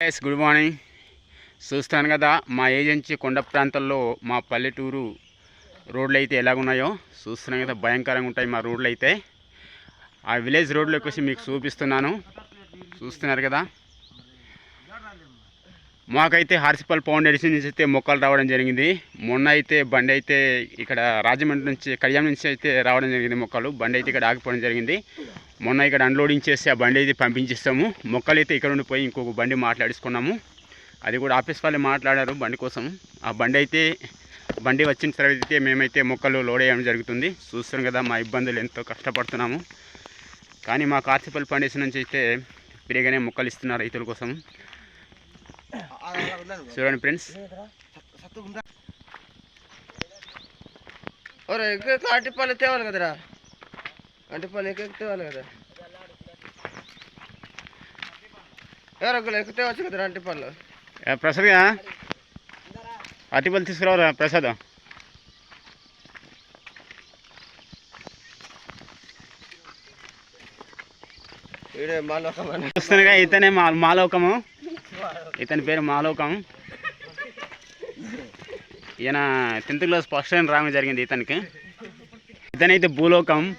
Yes good morning చూస్తాను కదా మా ఏజెన్సీ కొండ ప్రాంతాల్లో మా పల్లెటూరు రోడ్లు అయితే ఎలాగున్నాయో చూస్తున్నాం కదా భయంకరంగా ఉంటాయి మా రోడ్లు అయితే ఆ విలేజ్ రోడ్లోకి వచ్చి మీకు చూపిస్తున్నాను. చూస్తున్నారు కదా. మాకైతే హార్సిపల్ ఫౌండేషన్ నుంచి అయితే మొక్కలు రావడం జరిగింది. మొన్న అయితే బండి అయితే ఇక్కడ రాజమండ్రి నుంచి కళ్యాణ్ నుంచి అయితే రావడం జరిగింది మొక్కలు. బండి అయితే ఇక్కడ ఆగిపోవడం జరిగింది. మొన్న ఇక్కడ అన్లోడింగ్ చేసి ఆ బండి అయితే పంపించేస్తాము. మొక్కలు అయితే ఇక్కడ ఉండిపోయి పోయి ఇంకొక బండి మాట్లాడుకున్నాము అది కూడా ఆఫీస్ వాళ్ళే మాట్లాడారు బండి కోసం. ఆ బండి అయితే బండి వచ్చిన తర్వాత అయితే మేమైతే మొక్కలు లోడ్ వేయడం జరుగుతుంది. చూస్తున్నాం కదా మా ఇబ్బందులు ఎంతో కష్టపడుతున్నాము. కానీ మా కార్సిపల్ ఫౌండేషన్ నుంచి అయితే ఫ్రీగానే మొక్కలు ఇస్తున్నారు రైతుల కోసం. చూడండి ఫ్రెండ్స్. ఒరే ఇంకా అరటిపళ్ళు తేవాలి కదరా? అరటిపళ్ళు ఇంకా ఎక్కువ తేవాలి కదా ఎవరు ఒకరు ఎక్కువ తేవచ్చు కదరా అరటిపళ్ళు? ఏ, ప్రసాద్గా అరటిపళ్ళు తీసుకురావరా ప్రసాద్? చూస్తున్నాగా ఇతనే మా మాలోకము ఇతని పేరు మాలోకం. ఈయన టెన్త్ క్లాస్ ఫస్ట్ టైం రావడం జరిగింది ఇతనికి. ఇతనైతే భూలోకం.